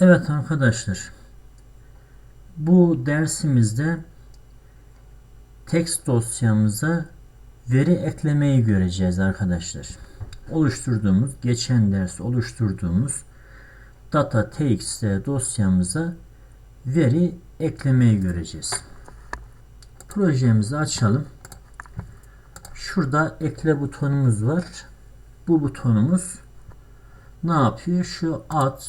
Evet arkadaşlar. Bu dersimizde text dosyamıza veri eklemeyi göreceğiz arkadaşlar. Oluşturduğumuz, geçen ders oluşturduğumuz data txt dosyamıza veri eklemeyi göreceğiz. Projemizi açalım. Şurada ekle butonumuz var. Bu butonumuz ne yapıyor? Şu ad,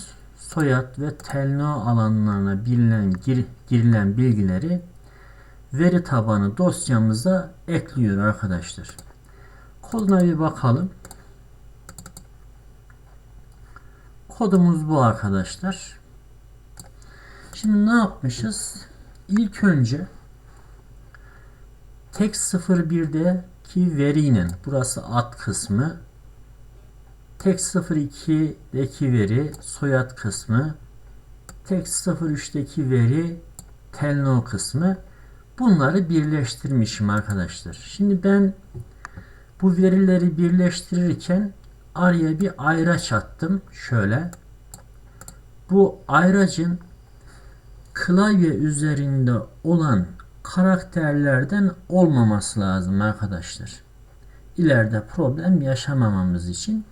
soyad ve telno alanlarına girilen, gir, girilen bilgileri veri tabanı dosyamıza ekliyor arkadaşlar. Koduna bir bakalım. Kodumuz bu arkadaşlar. Şimdi ne yapmışız? İlk önce text 01'deki verinin burası ad kısmı Text 02'deki veri soyad kısmı, Text 03'teki veri telno kısmı. Bunları birleştirmişim arkadaşlar. Şimdi ben bu verileri birleştirirken araya bir ayraç attım. Şöyle. Bu ayracın klavye üzerinde olan karakterlerden olmaması lazım arkadaşlar. İleride problem yaşamamamız için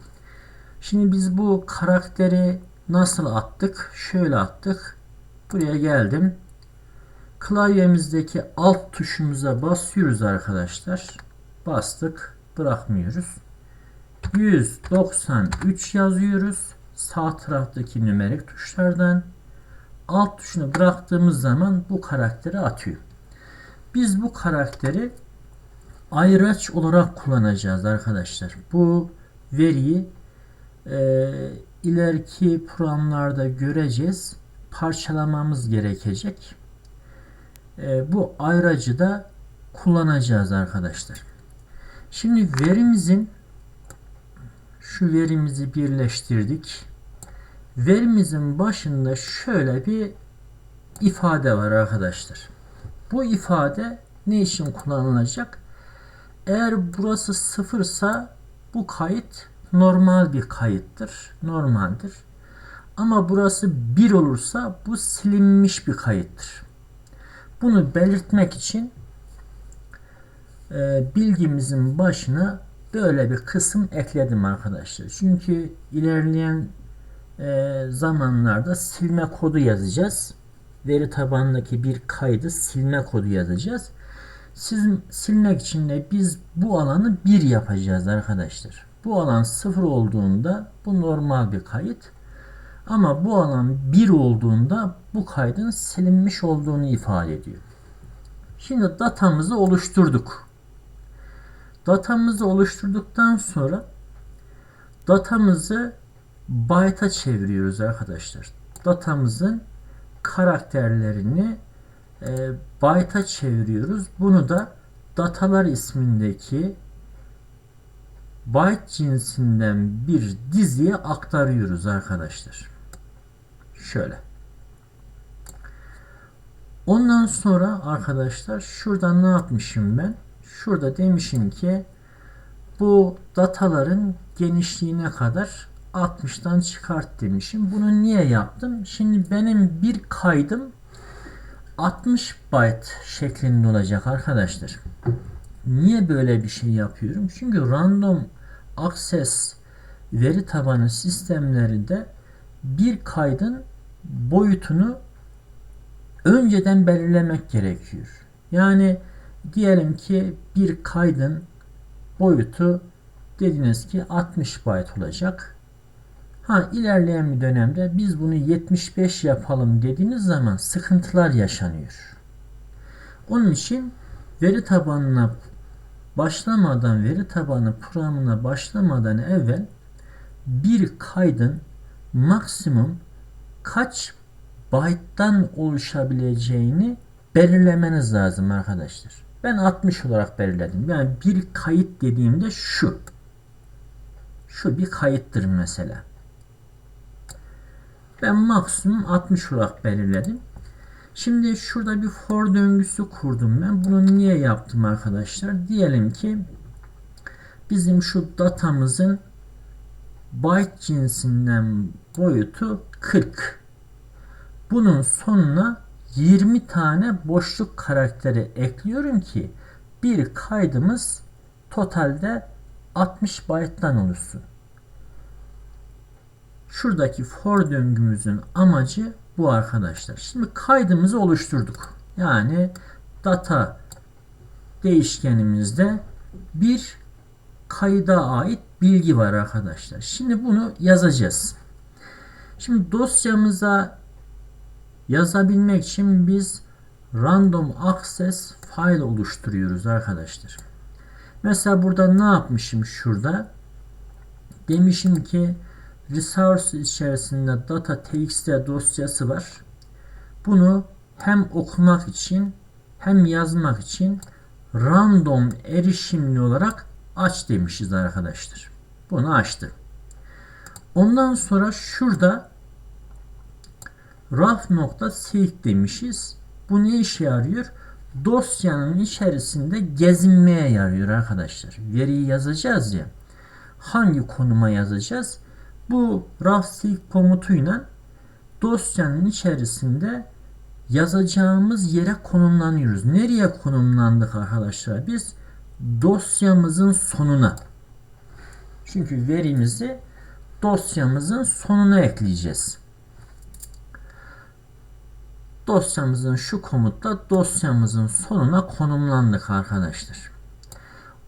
Şimdi biz bu karakteri nasıl attık? Şöyle attık. Buraya geldim. Klavyemizdeki alt tuşumuza basıyoruz arkadaşlar. Bastık. Bırakmıyoruz. 193 yazıyoruz. Sağ taraftaki nümerik tuşlardan alt tuşunu bıraktığımız zaman bu karakteri atıyor. Biz bu karakteri ayraç olarak kullanacağız arkadaşlar. Bu veriyi e, ileriki programlarda göreceğiz. Parçalamamız gerekecek. E, bu ayracı da kullanacağız arkadaşlar. Şimdi verimizin şu verimizi birleştirdik. Verimizin başında şöyle bir ifade var arkadaşlar. Bu ifade ne için kullanılacak? Eğer burası sıfırsa bu kayıt normal bir kayıttır. Normaldir. Ama burası 1 olursa bu silinmiş bir kayıttır. Bunu belirtmek için e, bilgimizin başına böyle bir kısım ekledim arkadaşlar. Çünkü ilerleyen e, zamanlarda silme kodu yazacağız. Veri tabanındaki bir kaydı silme kodu yazacağız. Siz silmek için de biz bu alanı 1 yapacağız arkadaşlar. Bu alan 0 olduğunda bu normal bir kayıt. Ama bu alan 1 olduğunda bu kaydın silinmiş olduğunu ifade ediyor. Şimdi datamızı oluşturduk. Datamızı oluşturduktan sonra datamızı byte'a çeviriyoruz arkadaşlar. Datamızın karakterlerini e, byte'a çeviriyoruz. Bunu da datalar ismindeki byte cinsinden bir diziye aktarıyoruz arkadaşlar. Şöyle. Ondan sonra arkadaşlar şuradan ne yapmışım ben? Şurada demişim ki bu dataların genişliğine kadar 60'tan çıkart demişim. Bunu niye yaptım? Şimdi benim bir kaydım 60 byte şeklinde olacak arkadaşlar. Niye böyle bir şey yapıyorum? Çünkü random access veri tabanı sistemlerinde bir kaydın boyutunu önceden belirlemek gerekiyor. Yani diyelim ki bir kaydın boyutu dediniz ki 60 byte olacak. Ha ilerleyen bir dönemde biz bunu 75 yapalım dediğiniz zaman sıkıntılar yaşanıyor. Onun için veri tabanına başlamadan veri tabanı programına başlamadan evvel bir kaydın maksimum kaç byte'dan oluşabileceğini belirlemeniz lazım arkadaşlar. Ben 60 olarak belirledim. Yani bir kayıt dediğimde şu. Şu bir kayıttır mesela. Ben maksimum 60 olarak belirledim. Şimdi şurada bir for döngüsü kurdum ben. Bunu niye yaptım arkadaşlar? Diyelim ki bizim şu datamızın byte cinsinden boyutu 40. bunun sonuna 20 tane boşluk karakteri ekliyorum ki bir kaydımız totalde 60 byte'dan oluşsun. Şuradaki for döngümüzün amacı bu arkadaşlar. Şimdi kaydımızı oluşturduk. Yani data değişkenimizde bir kayda ait bilgi var arkadaşlar. Şimdi bunu yazacağız. Şimdi dosyamıza yazabilmek için biz random access file oluşturuyoruz arkadaşlar. Mesela burada ne yapmışım şurada? Demişim ki resource içerisinde data txt dosyası var. Bunu hem okumak için hem yazmak için random erişimli olarak aç demişiz arkadaşlar. Bunu açtı. Ondan sonra şurada raf.seek demişiz. Bu ne işe yarıyor? Dosyanın içerisinde gezinmeye yarıyor arkadaşlar. Veriyi yazacağız ya. Hangi konuma yazacağız? Bu raf.seek komutuyla dosyanın içerisinde yazacağımız yere konumlanıyoruz. Nereye konumlandık arkadaşlar? Biz dosyamızın sonuna. Çünkü verimizi dosyamızın sonuna ekleyeceğiz. Dosyamızın şu komutla dosyamızın sonuna konumlandık arkadaşlar.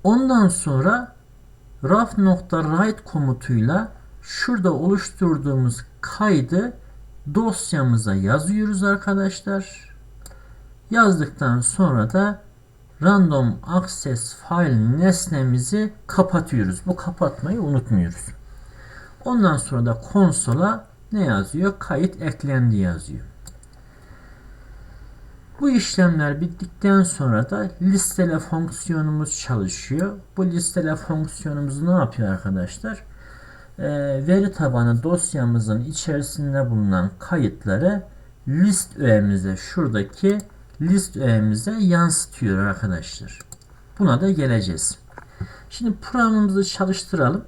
Ondan sonra raf.write komutuyla şurada oluşturduğumuz kaydı dosyamıza yazıyoruz arkadaşlar. Yazdıktan sonra da random access file nesnemizi kapatıyoruz. Bu kapatmayı unutmuyoruz. Ondan sonra da konsola ne yazıyor? Kayıt eklendi yazıyor. Bu işlemler bittikten sonra da listele fonksiyonumuz çalışıyor. Bu listele fonksiyonumuz ne yapıyor arkadaşlar? Ee, veri tabanı dosyamızın içerisinde bulunan kayıtları list öğemize şuradaki list öğemize yansıtıyor arkadaşlar. Buna da geleceğiz. Şimdi programımızı çalıştıralım.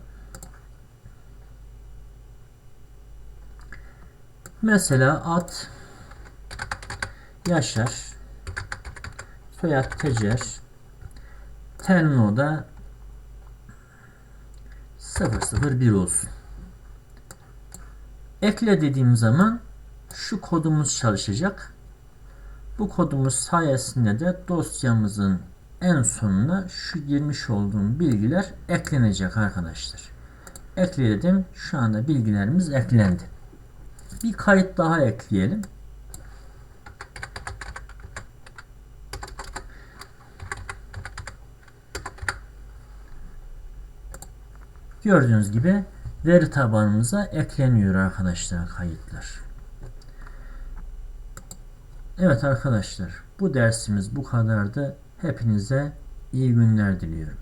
Mesela at Yaşar soyad Tecer Telno'da 001 olsun. Ekle dediğim zaman şu kodumuz çalışacak. Bu kodumuz sayesinde de dosyamızın en sonuna şu girmiş olduğum bilgiler eklenecek arkadaşlar. Ekledim. Şu anda bilgilerimiz eklendi. Bir kayıt daha ekleyelim. Gördüğünüz gibi veri tabanımıza ekleniyor arkadaşlar kayıtlar. Evet arkadaşlar bu dersimiz bu kadardı. Hepinize iyi günler diliyorum.